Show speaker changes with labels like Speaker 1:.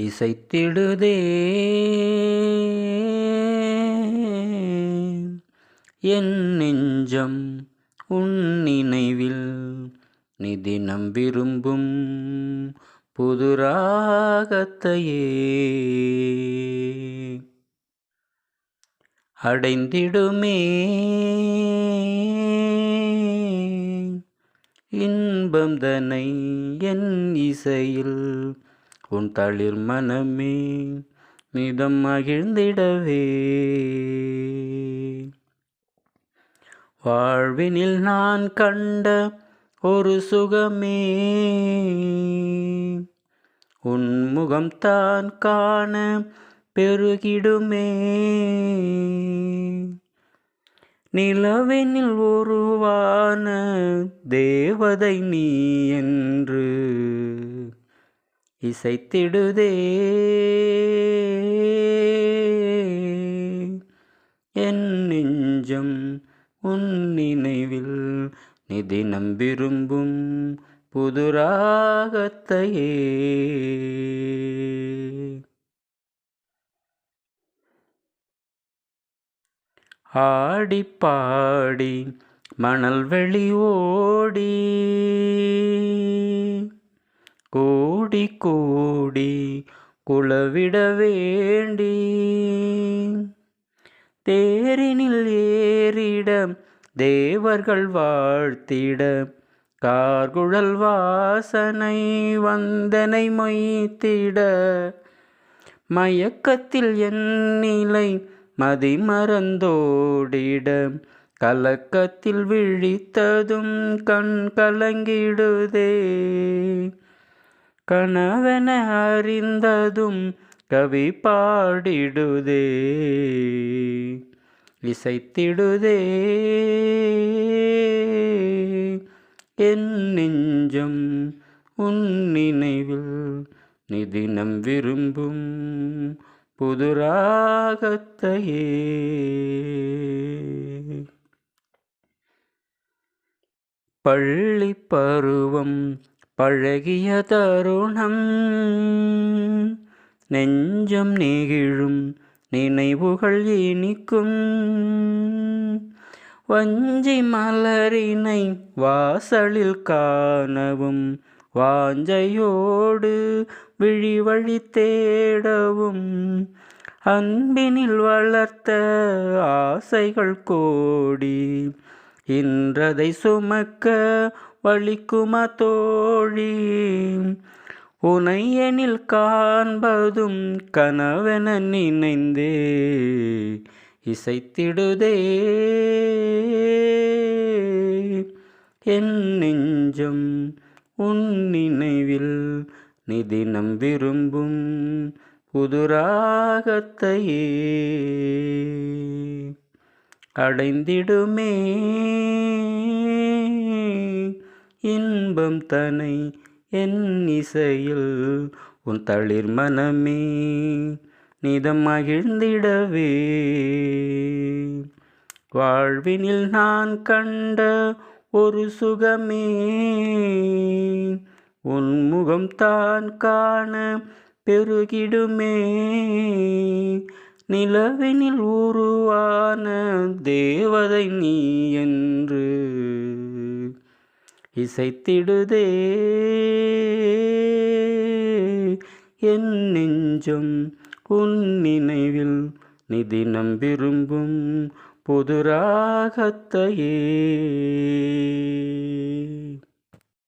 Speaker 1: இசைத்திடுதே. என் நெஞ்சம் உன் நினைவில் நீ தினம் புது ராகத்தையே அடைந்திடுமே. இன்பம் தனை என் இசையில் உன் தளிர் மனமே மிதம் மகிழ்ந்திடவே. வாழ்வினில் நான் கண்ட ஒரு சுகமே உன்முகம் தான் காண பெருகிடுமே. நிலவெனில் உருவான தேவதை நீ என்று இசைத்திடுதே. என் நெஞ்சம் உன் நினைவில் நிதி நம்பிரும்பும் புதுராகத்தையே. புது ஆடி பாடி மணல் வெளி ஓடி கூடி கூடி குளவிட வேண்டி. தேரினில் ஏறிட தேவர்கள் வாழ்த்திட கார்குழல் வாசனை வந்தனை மொய்த்திட. மயக்கத்தில் என் நிலை மதிமறந்தோடிட கலக்கத்தில் விழித்ததும் கண் கலங்கிடுதே. கணவன அறிந்ததும் கவி பாடிடுதே. இசைத்திடுதே. என் நெஞ்சம் உன் நினைவில் நிதினம் விரும்பும் புது ராகத்தையே பள்ளி பருவம் பழகிய தருணம். நெஞ்சம் நெகிழும் நினைவுகள் இனிக்கும். வஞ்சி மலரினை வாசலில் காணவும் வாஞ்சையோடு விழி வழி தேடவும் அன்பினில் வளர்த்த ஆசைகள் கோடி இன்றதை சுமக்க வலிக்குமா தோழி? உனையனில் காண்பதும் கனவென நினைந்தே இசைத்திடுதே. என் நெஞ்சம் உன் நினைவில் நிதினம் விரும்பும் புதுராகத்தையே. அடைந்திடுமே. இன்பம் தனை என் இசையில் உன் தளிர் மனமே நிதம் மகிழ்ந்திடவே. வாழ்வினில் நான் கண்ட ஒரு சுகமே உன் முகம் தான் காண பெருகிடுமே. நிலவினில் உருவான தேவதை நீ என்று இசைத்திடுதே. என் நெஞ்சம் உன் நினைவில் நிதினம் விரும்பும் புது ராகத்தையே.